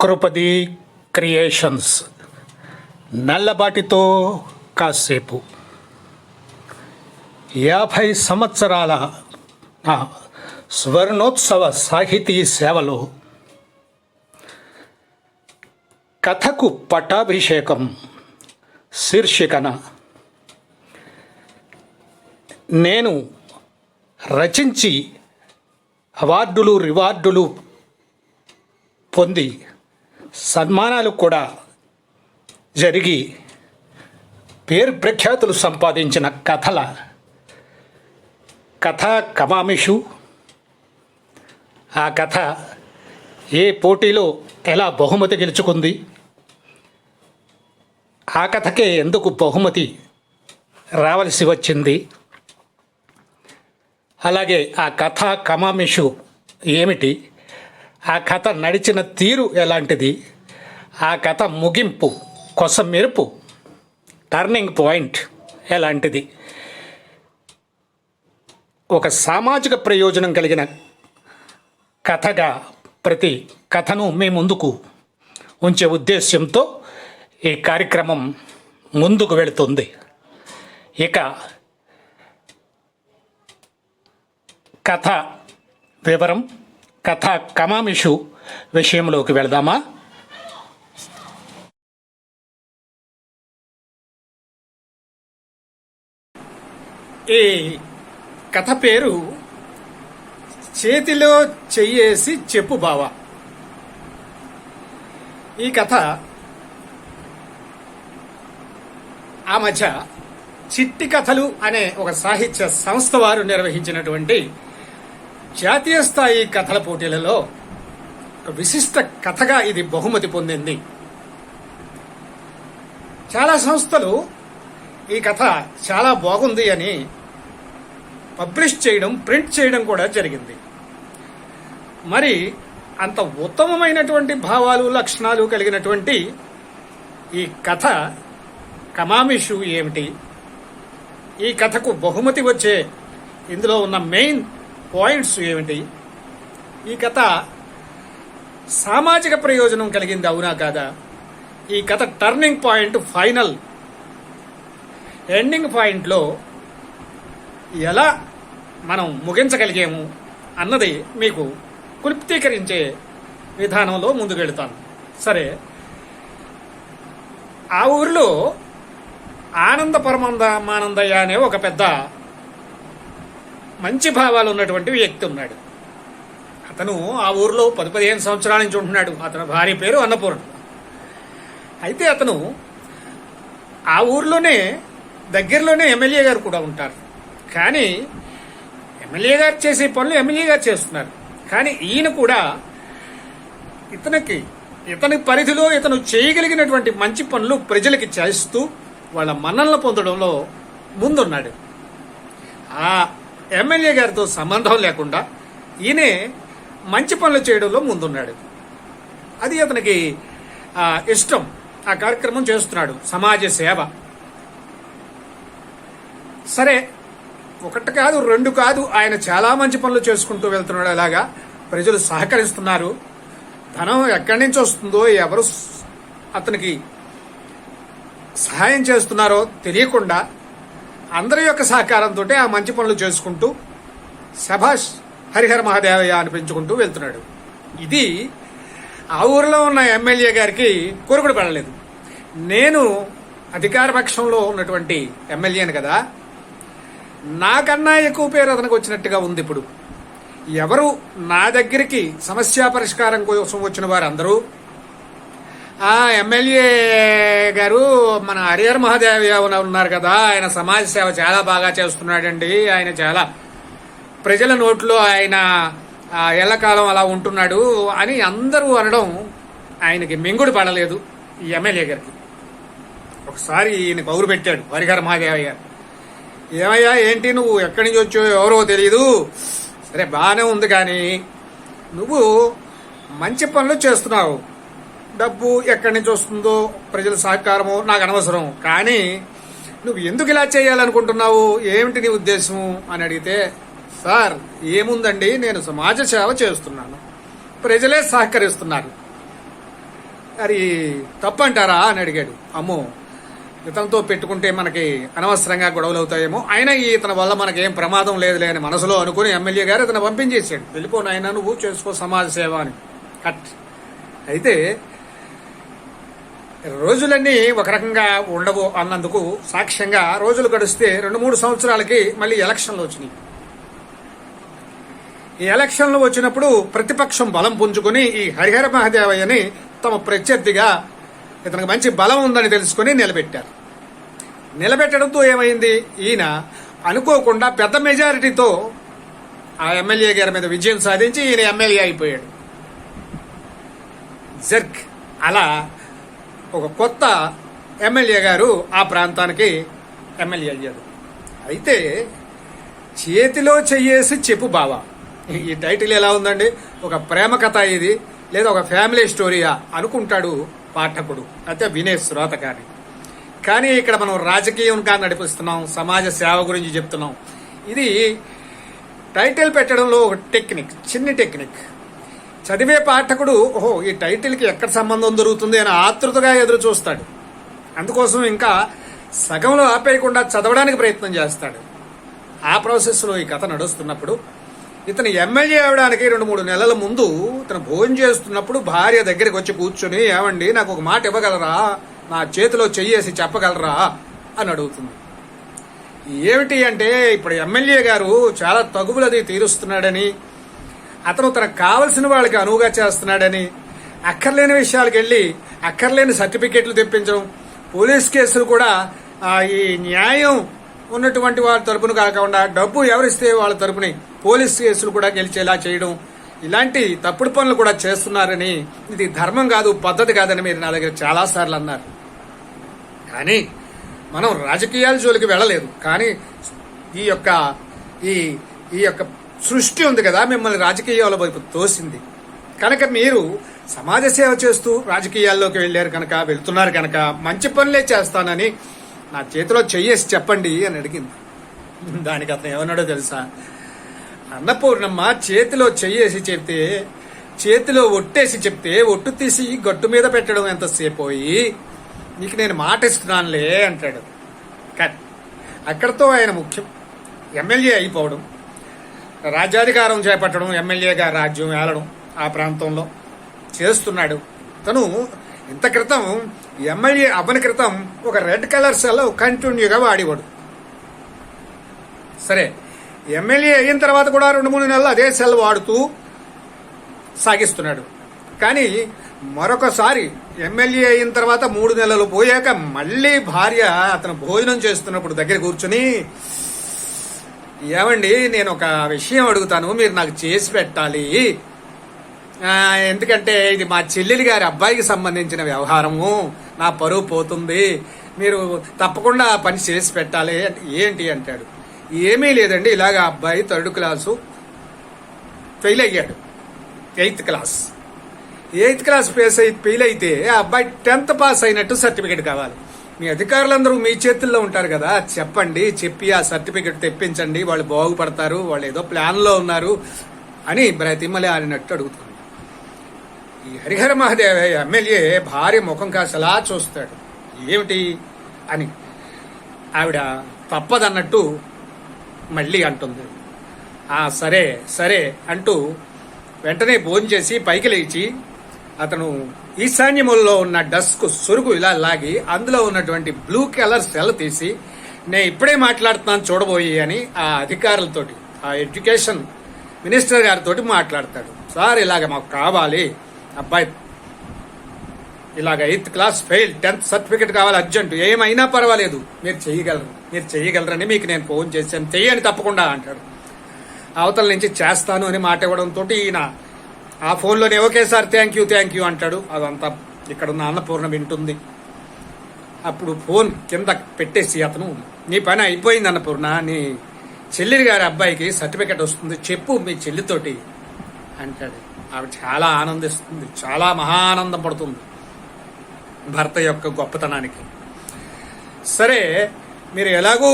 కృపది creations. నల్లబాటితో కాసేపు. యాభై సంవత్సరాల నా స్వర్ణోత్సవ సాహితీ సేవలో కథకు పట్టాభిషేకం శీర్షికన నేను రచించి అవార్డులు రివార్డులు పొంది సన్మానాలు కూడా జరిగి పేరు ప్రఖ్యాతులు సంపాదించిన కథల కథ కమామిషు ఆ కథ ఏ పోటీలో ఎలా బహుమతి గెలుచుకుంది? ఆ కథకే ఎందుకు బహుమతి రావలసి వచ్చింది? అలాగే ఆ కథ కమామిషు ఏమిటి? ఆ కథ నడిచిన తీరు ఎలాంటిది? ఆ కథ ముగింపు కొస మెరుపు టర్నింగ్ పాయింట్ ఎలాంటిది? ఒక సామాజిక ప్రయోజనం కలిగిన కథగా ప్రతి కథను మీ ముందుకు ఉంచే ఉద్దేశ్యంతో ఈ కార్యక్రమం ముందుకు వెళుతుంది. ఇక కథ వివరం కథ కమామిషు విషయంలోకి వెళదామా? ఈ కథ పేరు చేతిలో చెయ్యేసి చెప్పు బావా. ఈ కథ ఆ మధ్య చిట్టి కథలు అనే ఒక సాహిత్య సంస్థ వారు నిర్వహించినటువంటి జాతీయ స్థాయి కథల పోటీలలో ఒక విశిష్ట కథగా ఇది బహుమతి పొందింది. చాలా సంస్థలు ఈ కథ చాలా బాగుంది అని పబ్లిష్ చేయడం ప్రింట్ చేయడం కూడా జరిగింది. మరి అంత ఉత్తమమైనటువంటి భావాలు లక్షణాలు కలిగినటువంటి ఈ కథ కమామిషు ఏమిటి? ఈ కథకు బహుమతి వచ్చే ఇందులో ఉన్న మెయిన్ పాయింట్స్ ఏమిటి? ఈ కథ సామాజిక ప్రయోజనం కలిగింది అవునా కాదా? ఈ కథ టర్నింగ్ పాయింట్ ఫైనల్. ఎండింగ్ పాయింట్లో ఎలా మనం ముగించగలిగాము అన్నది మీకు క్లుప్తీకరించే విధానంలో ముందుకు సరే. ఆ ఊరిలో ఆనంద పరమంద మానందయ్య అనే ఒక పెద్ద మంచి భావాలు ఉన్నటువంటి వ్యక్తి ఉన్నాడు. అతను ఆ ఊరిలో పది పదిహేను సంవత్సరాల నుంచి ఉంటున్నాడు. అతని భార్య పేరు అన్నపూర్ణ. అయితే అతను ఆ ఊర్లోనే దగ్గరలోనే ఎమ్మెల్యే గారు కూడా ఉంటారు. కానీ ఎమ్మెల్యే గారు చేసే పనులు ఎమ్మెల్యే గారు చేస్తున్నారు. కానీ ఈయన కూడా ఇతనికి ఇతని పరిధిలో ఇతను చేయగలిగినటువంటి మంచి పనులు ప్రజలకి చేస్తూ వాళ్ళ మన్ననలు పొందడంలో ముందున్నాడు. ఆ ఎమ్మెల్యే గారితో సంబంధం లేకుండా ఈయనే మంచి పనులు చేయడంలో ముందున్నాడు. అది అతనికి ఇష్టం. ఆ కార్యక్రమం చేస్తున్నాడు. సమాజ సేవ. సరే ఒకటి కాదు రెండు కాదు ఆయన చాలా మంచి పనులు చేసుకుంటూ వెళ్తున్నాడు అలాగా. ప్రజలు సహకరిస్తున్నారు. ధనం ఎక్కడి నుంచి వస్తుందో ఎవరు అతనికి సహాయం చేస్తున్నారో తెలియకుండా అందరి యొక్క సహకారంతో ఆ మంచి పనులు చేసుకుంటూ శభాష్ హరిహర మహాదేవయ్య అనిపించుకుంటూ వెళ్తున్నాడు. ఇది ఆ ఊరిలో ఉన్న ఎమ్మెల్యే గారికి కోరుకుడు పడలేదు. నేను అధికార పక్షంలో ఉన్నటువంటి ఎమ్మెల్యేని కదా నాకన్నా ఎక్కువ పేరు అతనికి వచ్చినట్టుగా ఉంది ఇప్పుడు. ఎవరు నా దగ్గరికి సమస్య పరిష్కారం కోసం వచ్చిన వారందరూ ఆ ఎమ్మెల్యే గారు మన హరిహర మహాదేవ ఉన్నారు కదా. ఆయన సమాజ సేవ చాలా బాగా చేస్తున్నాడండి. ఆయన చాలా ప్రజల నోట్లో ఆయన ఎల్లకాలం అలా ఉంటున్నాడు అని అందరూ అనడం ఆయనకి మింగుడు పడలేదు ఈ ఎమ్మెల్యే గారికి. ఒకసారి ఈయన పౌరు పెట్టాడు హరిహర మహాదేవ గారు ఏమయ్యా ఏంటి నువ్వు ఎక్కడి నుంచి వచ్చో ఎవరో తెలియదు సరే బాగానే ఉంది కానీ నువ్వు మంచి పనులు చేస్తున్నావు. డబ్బు ఎక్కడి నుంచి వస్తుందో ప్రజల సహకారము నాకు అనవసరం. కానీ నువ్వు ఎందుకు ఇలా చేయాలనుకుంటున్నావు? ఏమిటి నీ ఉద్దేశము? అని అడిగితే సార్ ఏముందండి? నేను సమాజ సేవ చేస్తున్నాను. ప్రజలే సహకరిస్తున్నారు. అది తప్పంటారా? అని అడిగాడు. అమ్మో ఇతనితో పెట్టుకుంటే మనకి అనవసరంగా గొడవలు అవుతాయేమో అయినా ఇతని వల్ల మనకేం ప్రమాదం లేదులే అని మనసులో అనుకుని ఎమ్మెల్యే గారు ఇతను పంపించేసాడు వెళ్ళిపోను అయినా నువ్వు చేసుకో సమాజ సేవ అని. కట్ అయితే రోజులన్నీ ఒక రకంగా ఉండవు అన్నందుకు సాక్ష్యంగా రోజులు గడిస్తే రెండు మూడు సంవత్సరాలకి మళ్ళీ ఎలక్షన్లు వచ్చినాయి. ఈ ఎలక్షన్లు వచ్చినప్పుడు ప్రతిపక్షం బలం పుంజుకుని ఈ హరిహర మహాదేవయ్యని తమ ప్రత్యర్థిగా ఇతనికి మంచి బలం ఉందని తెలుసుకుని నిలబెట్టారు. నిలబెట్టడంతో ఏమైంది? ఈయన అనుకోకుండా పెద్ద మెజారిటీతో ఆ ఎమ్మెల్యే గారి మీద విజయం సాధించి ఈయన ఎమ్మెల్యే అయిపోయాడు. జర్క్ అలా ఒక కొత్త ఎమ్మెల్యే గారు ఆ ప్రాంతానికి ఎమ్మెల్యే అయ్యారు. అయితే చేతిలో చెయ్యేసి చెప్పు బావా. ఈ టైటిల్ ఎలా ఉందండి? ఒక ప్రేమ కథ ఇది లేదా ఒక ఫ్యామిలీ స్టోరీయా అనుకుంటాడు పాఠకుడు అయితే వినే శ్రోత కానీ కానీ ఇక్కడ మనం రాజకీయం కా నడిపిస్తున్నాం సమాజ సేవ గురించి చెప్తున్నాం. ఇది టైటిల్ పెట్టడంలో ఒక టెక్నిక్ చిన్ని టెక్నిక్. చదివే పాఠకుడు ఓహో ఈ టైటిల్కి ఎక్కడ సంబంధం దొరుకుతుంది అని ఆతృతగా ఎదురు చూస్తాడు. అందుకోసం ఇంకా సగంలో ఆపేయకుండా చదవడానికి ప్రయత్నం చేస్తాడు. ఆ ప్రాసెస్లో ఈ కథ నడుస్తున్నప్పుడు ఇతను ఎమ్మెల్యే అవడానికి రెండు మూడు నెలల ముందు ఇతను భోజనం చేస్తున్నప్పుడు భార్య దగ్గరికి వచ్చి కూర్చొని ఏమండి నాకు ఒక మాట ఇవ్వగలరా? నా చేతిలో చెయ్యేసి చెప్పగలరా? అని అడుగుతుంది. ఏమిటి అంటే ఇప్పుడు ఎమ్మెల్యే గారు చాలా తగువులది తీరుస్తున్నాడని అతను తనకు కావలసిన వాళ్ళకి అనువుగా చేస్తున్నాడని అక్కర్లేని విషయాలకు వెళ్ళి అక్కర్లేని సర్టిఫికెట్లు తెప్పించడం పోలీస్ కేసులు కూడా ఈ న్యాయం ఉన్నటువంటి వాళ్ళ తరపున కాకుండా డబ్బు ఎవరిస్తే వాళ్ళ తరపుని పోలీస్ కేసులు కూడా గెలిచేలా చేయడం ఇలాంటి తప్పుడు పనులు కూడా చేస్తున్నారని ఇది ధర్మం కాదు పద్ధతి కాదని మీరు నా దగ్గర చాలా సార్లు అన్నారు. కానీ మనం రాజకీయాల జోలికి వెళ్ళలేదు. కానీ ఈ యొక్క ఈ ఈ యొక్క సృష్టి ఉంది కదా మిమ్మల్ని రాజకీయాల వైపు తోసింది. కనుక మీరు సమాజ సేవ చేస్తూ రాజకీయాల్లోకి వెళ్ళారు కనుక వెళ్తున్నారు కనుక మంచి పనులే చేస్తానని నా చేతిలో చెయ్యేసి చెప్పండి అని అడిగింది. దానికి అతను ఏమన్నాడో తెలుసా? అన్నపూర్ణమ్మ చేతిలో చెయ్యేసి చెప్తే చేతిలో ఒట్టేసి చెప్తే ఒట్టు తీసి గట్టు మీద పెట్టడం ఎంతసేపు పోయి నీకు నేను మాట ఇస్తున్నానులే అంటాడు. కానీ అక్కడతో ఆయన ముఖ్యం. ఎమ్మెల్యే అయిపోవడం రాజ్యాధికారం చేపట్టడం ఎమ్మెల్యేగా రాజ్యం ఏలడం ఆ ప్రాంతంలో చేస్తున్నాడు. తను ఇంత క్రితం ఎమ్మెల్యే అవ్వని క్రితం ఒక రెడ్ కలర్ సెల్ కంటిన్యూగా వాడేవాడు. సరే ఎమ్మెల్యే అయిన తర్వాత కూడా రెండు మూడు నెలలు అదే సెల్ వాడుతూ సాగిస్తున్నాడు. కానీ మరొకసారి ఎమ్మెల్యే అయిన తర్వాత మూడు నెలలు పోయాక మళ్ళీ భార్య అతను భోజనం చేస్తున్నప్పుడు దగ్గర కూర్చుని ఏమండి నేను ఒక విషయం అడుగుతాను మీరు నాకు చేసి పెట్టాలి. ఎందుకంటే ఇది మా చెల్లెలి గారి అబ్బాయికి సంబంధించిన వ్యవహారము. నా పరువు పోతుంది. మీరు తప్పకుండా పని చేసి పెట్టాలి. ఏంటి అంటాడు. ఏమీ లేదండి ఇలాగ అబ్బాయి థర్డ్ క్లాసు ఫెయిల్ అయ్యాడు. Eighth class. Eighth class fail అయితే ఆ అబ్బాయి టెన్త్ పాస్ అయినట్టు సర్టిఫికేట్ కావాలి. మీ అధికారులందరూ మీ చేతుల్లో ఉంటారు కదా. చెప్పండి చెప్పి ఆ సర్టిఫికేట్ తెప్పించండి. వాళ్ళు బాగుపడతారు వాళ్ళు ఏదో ప్లాన్లో ఉన్నారు అని బ్రతిమలే ఆడినట్టు అడుగుతుంది ఈ హరిహర మహాదేవ ఎమ్మెల్యే భార్య ముఖం కాసలా చూస్తాడు. ఏమిటి అని. ఆవిడ తప్పదన్నట్టు మళ్ళీ అంటుంది. ఆ సరే సరే అంటూ వెంటనే భోజనం చేసి పైకి లేచి అతను ఈశాన్యముల్లో ఉన్న డస్క్ సురుగు ఇలా లాగి అందులో ఉన్నటువంటి బ్లూ కలర్ సెల్ తీసి నేను ఇప్పుడే మాట్లాడుతున్నాను చూడబోయి అని ఆ అధికారులతోటి ఆ ఎడ్యుకేషన్ మినిస్టర్ గారితో మాట్లాడతాడు. సార్ ఇలాగ మాకు కావాలి. అబ్బాయి ఇలాగ eighth class fail tenth certificate కావాలి అర్జెంట్. ఏమైనా పర్వాలేదు. మీరు చేయగలరు మీరు చేయగలరని మీకు నేను ఫోన్ చేశాను. చెయ్యని తప్పకుండా అంటాడు. అవతల నుంచి చేస్తాను అని మాట ఇవ్వడంతో ఈయన ఆ ఫోన్లోనే okay sir thank you thank you అంటాడు. అదంతా ఇక్కడ ఉన్న అన్నపూర్ణ వింటుంది. అప్పుడు ఫోన్ కింద పెట్టేసి అతను నీ పని అయిపోయింది అన్నపూర్ణ నీ చెల్లి గారి అబ్బాయికి సర్టిఫికెట్ వస్తుంది చెప్పు మీ చెల్లితోటి అంటాడు. ఆవిడ చాలా ఆనందిస్తుంది చాలా మహా ఆనందం పడుతుంది భర్త యొక్క గొప్పతనానికి. సరే మీరు ఎలాగూ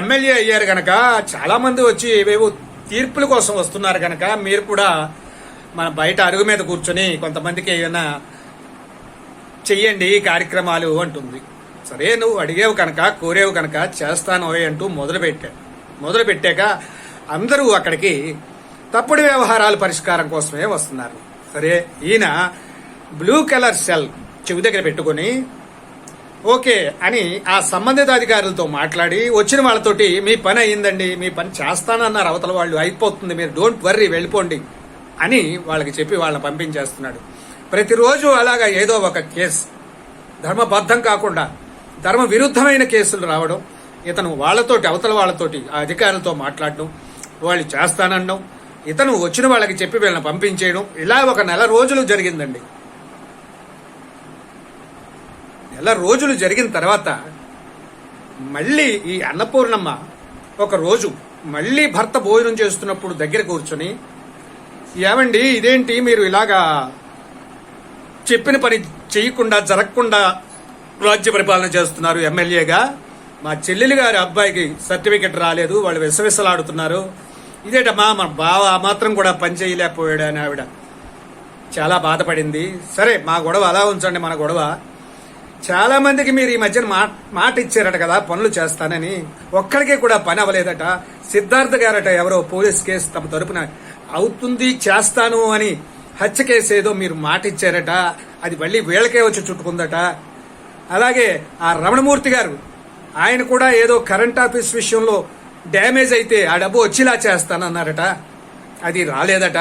ఎమ్మెల్యే అయ్యారు కనుక చాలా మంది వచ్చి ఏవేవో తీర్పుల కోసం వస్తున్నారు కనుక మీరు కూడా మన బయట అరుగు మీద కూర్చొని కొంతమందికి ఏమైనా చెయ్యండి ఈ కార్యక్రమాలు అంటుంది. సరే నువ్వు అడిగేవు కనుక కోరేవు కనుక చేస్తాను అంటూ మొదలు మొదలుపెట్టాక మొదలు పెట్టాక అందరూ అక్కడికి తప్పుడు వ్యవహారాల పరిష్కారం కోసమే వస్తున్నారు. సరే ఈయన బ్లూ కలర్ సెల్ చెవి దగ్గర పెట్టుకొని ఓకే అని ఆ సంబంధిత అధికారులతో మాట్లాడి వచ్చిన వాళ్ళతోటి మీ పని అయ్యిందండి మీ పని చేస్తానన్నారు అవతల వాళ్ళు అయిపోతుంది మీరు డోంట్ వర్రీ వెళ్ళిపోండి. అని వాళ్ళకి చెప్పి వాళ్ళని పంపించేస్తున్నాడు. ప్రతిరోజు అలాగా ఏదో ఒక కేసు. ధర్మబద్ధం కాకుండా ధర్మ విరుద్ధమైన కేసులు రావడం ఇతను వాళ్ళతోటి అవతల వాళ్ళతోటి ఆ అధికారులతో మాట్లాడడం వాళ్ళు చేస్తానడం ఇతను వచ్చిన వాళ్ళకి చెప్పి వీళ్ళని పంపించేయడం ఇలా ఒక నెల రోజులు జరిగిందండి. నెల రోజులు జరిగిన తర్వాత మళ్ళీ ఈ అన్నపూర్ణమ్మ ఒక రోజు మళ్ళీ భర్త భోజనం చేస్తున్నప్పుడు దగ్గర కూర్చొని ఏమండి ఇదేంటి మీరు ఇలాగా చెప్పిన పని చేయకుండా జరగకుండా రాజ్య పరిపాలన చేస్తున్నారు ఎమ్మెల్యేగా? మా చెల్లెలు గారి అబ్బాయికి సర్టిఫికెట్ రాలేదు వాళ్ళు విసవిసలాడుతున్నారు. ఇదేటమ్మా మన బావ ఆ మాత్రం కూడా పని చేయలేకపోయాడు అని ఆవిడ చాలా బాధపడింది. సరే మా గొడవ అలా ఉంచండి మన గొడవ. చాలా మందికి మీరు ఈ మధ్యన మాట మాట ఇచ్చారట కదా పనులు చేస్తానని. ఒక్కడికి కూడా పని అవ్వలేదట. సిద్ధార్థ గారట ఎవరో పోలీస్ కేసు తమ తరపున అవుతుంది చేస్తాను అని హత్య కేసు ఏదో మీరు మాట ఇచ్చారట. అది మళ్ళీ వీళ్ళకే వచ్చి చుట్టుకుందట. అలాగే ఆ రమణమూర్తి గారు ఆయన కూడా ఏదో కరెంట్ ఆఫీస్ విషయంలో డ్యామేజ్ అయితే ఆ డబ్బు వచ్చేలా చేస్తానన్నారట. అది రాలేదట.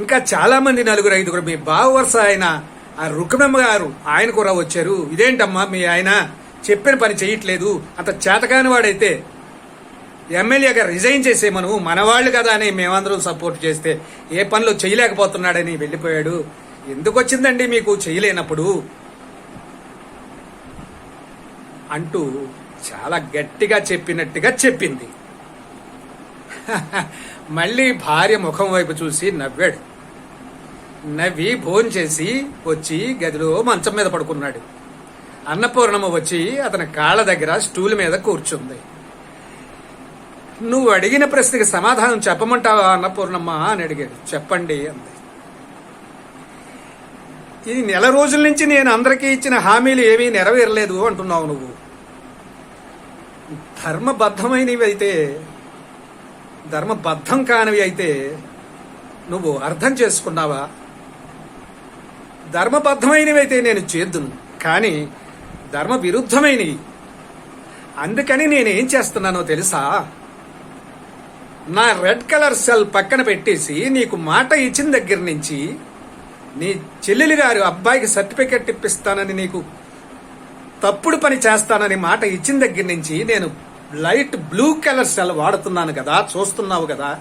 ఇంకా చాలా మంది నలుగురు ఐదుగురు మీ బావ వరుస ఆయన ఆ రుక్మమ్మ గారు ఆయన కూడా వచ్చారు. ఇదేంటమ్మా మీ ఆయన చెప్పిన పని చేయట్లేదు అంత చేతకాని వాడైతే ఎమ్మెల్యేగా రిజైన్ చేసేమను మనవాళ్ళు కదా అని మేమందరం సపోర్ట్ చేస్తే ఏ పనులు చేయలేకపోతున్నాడని వెళ్ళిపోయాడు. ఎందుకు వచ్చిందండి మీకు చేయలేనప్పుడు అంటూ చాలా గట్టిగా చెప్పినట్టుగా చెప్పింది. మళ్ళీ భార్య ముఖం వైపు చూసి నవ్వాడు. నవ్వి భోంచేసి వచ్చి గదిలో మంచం మీద పడుకున్నాడు. అన్నపూర్ణమ్మ వచ్చి అతని కాళ్ళ దగ్గర స్టూల్ మీద కూర్చుంది. నువ్వు అడిగిన ప్రశ్నకి సమాధానం చెప్పమంటావా అన్నపూర్ణమ్మ? అని అడిగాడు. చెప్పండి అంది. ఈ నెల రోజుల నుంచి నేను అందరికీ ఇచ్చిన హామీలు ఏమీ నెరవేరలేదు అంటున్నావు నువ్వు. ధర్మబద్ధమైనవి అయితే ధర్మబద్ధం కానివి అయితే నువ్వు అర్థం చేసుకున్నావా? ధర్మబద్ధమైనవి అయితే నేను చేద్దును కానీ ధర్మ విరుద్ధమైనవి అందుకని నేనేం చేస్తున్నానో తెలుసా? నా రెడ్ కలర్ సెల్ పక్కన పెట్టేసి నీకు మాట ఇచ్చిన దగ్గర నుంచి నీ చెల్లెలి గారు అబ్బాయికి సర్టిఫికెట్ ఇప్పిస్తానని నీకు తప్పుడు పని చేస్తానని మాట ఇచ్చిన దగ్గర నుంచి నేను లైట్ బ్లూ కలర్ సెల్ వాడుతున్నాను కదా చూస్తున్నావు కదా.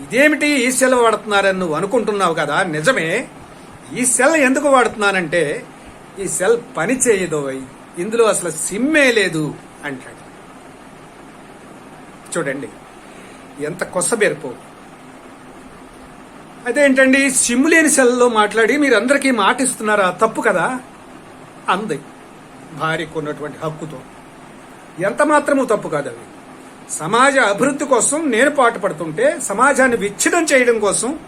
ఇదేమిటి ఈ సెల్ వాడుతున్నారని నువ్వు అనుకుంటున్నావు కదా? నిజమే. ఈ సెల్ ఎందుకు వాడుతున్నానంటే ఈ సెల్ పని చేయదు ఇందులో అసలు సిమ్మే లేదు అంటాడు. చూడండి ఎంత కొసబెరుపు. అదేంటండి సిమ్ లేని సెల్లో మాట్లాడి మీరందరికీ మాట ఇస్తున్నారా తప్పు కదా? అంది. భార్యకు ఉన్నటువంటి హక్కుతో. ఎంత మాత్రము తప్పు కాదు సమాజ అభివృద్ధి కోసం నేను పాటుపడుతుంటే సమాజాన్ని విచ్ఛిన్నం చేయడం కోసం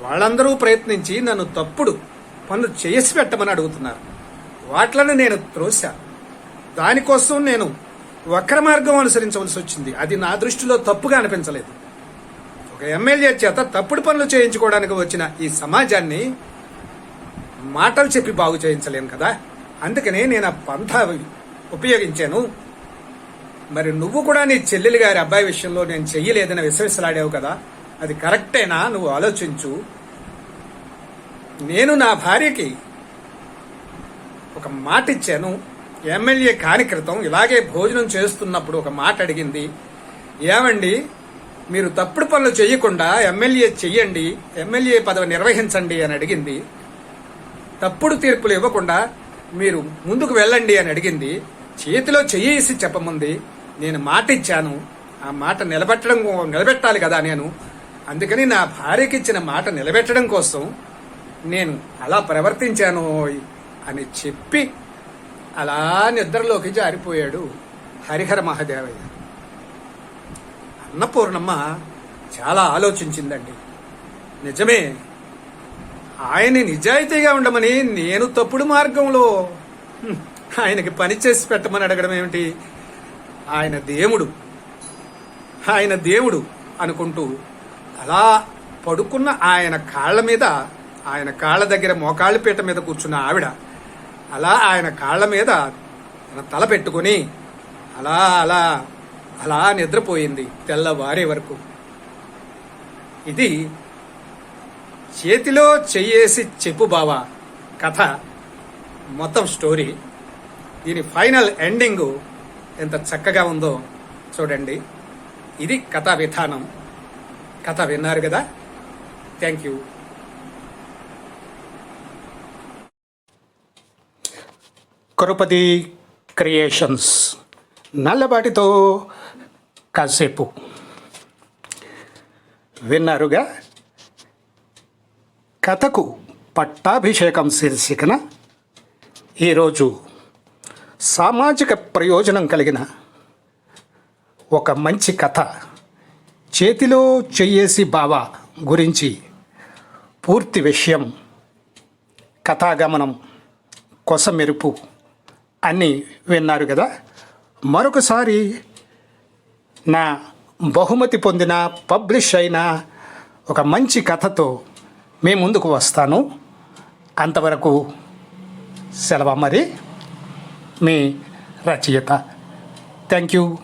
వాళ్ళందరూ ప్రయత్నించి నన్ను తప్పుడు పనులు చేసి పెట్టమని అడుగుతున్నారు. వాట్లను నేను త్రోసా దానికోసం నేను వక్ర మార్గం అనుసరించవలసి వచ్చింది. అది నా దృష్టిలో తప్పుగా అనిపించలేదు. ఒక ఎమ్మెల్యే చేత తప్పుడు పనులు చేయించుకోవడానికి వచ్చిన ఈ సమాజాన్ని మాటలు చెప్పి బాగు చేయించలేను కదా? అందుకనే నేను ఆ పంథ ఉపయోగించాను. మరి నువ్వు కూడా నీ చెల్లెలు గారి అబ్బాయి విషయంలో నేను చెయ్యలేదని విశ్వసిలాడావు కదా? అది కరెక్టేనా? నువ్వు ఆలోచించు. నేను నా భార్యకి ఒక మాట ఇచ్చాను ఎమ్మెల్యే కాని క్రితం ఇలాగే భోజనం చేస్తున్నప్పుడు ఒక మాట అడిగింది. ఏమండి? మీరు తప్పుడు పనులు చేయకుండా ఎమ్మెల్యే చెయ్యండి ఎమ్మెల్యే పదవి నిర్వహించండి అని అడిగింది. తప్పుడు తీర్పులు ఇవ్వకుండా మీరు ముందుకు వెళ్ళండి అని అడిగింది. చేతిలో చెయ్యేసి చెప్పముంది. నేను మాట ఇచ్చాను ఆ మాట నిలబెట్టడం నిలబెట్టాలి కదా నేను. అందుకని నా భార్యకి ఇచ్చిన మాట నిలబెట్టడం కోసం నేను అలా ప్రవర్తించాను అని చెప్పి అలా నిద్రలోకి జారిపోయాడు హరిహర మహాదేవయ్య. అన్నపూర్ణమ్మ చాలా ఆలోచించిందండి. నిజమే ఆయన నిజాయితీగా ఉండమని నేను తప్పుడు మార్గంలో ఆయనకి పని చేసి పెట్టమని అడగడం ఏమిటి? ఆయన దేవుడు. ఆయన దేవుడు అనుకుంటూ అలా పడుకున్న ఆయన కాళ్ళ మీద ఆయన కాళ్ళ దగ్గర మోకాళ్ళ పీట మీద కూర్చున్న ఆవిడ అలా ఆయన కాళ్ళ మీద తన తల పెట్టుకొని అలా అలా అలా నిద్రపోయింది తెల్లవారే వరకు. ఇది చేతిలో చెయ్యేసి చెప్పు బావా కథ మొత్తం స్టోరీ. దీని ఫైనల్ ఎండింగు ఎంత చక్కగా ఉందో చూడండి. ఇది కథా విధానం కథ విన్నారు కదా? Thank you Karupathi creations. నల్లబాటితో కాసేపు. విన్నారుగా? కథకు పట్టాభిషేకం శీర్షికన ఈరోజు సామాజిక ప్రయోజనం కలిగిన ఒక మంచి కథ. చేతిలో చెయ్యేసి బావ గురించి పూర్తి విషయం కథాగమనం కొసమెరుపు అని విన్నారు కదా మరొకసారి నా బహుమతి పొందిన పబ్లిష్ అయిన ఒక మంచి కథతో మీ ముందుకు వస్తాను. అంతవరకు సెలవు మరి? మీ రచయిత. Thank you.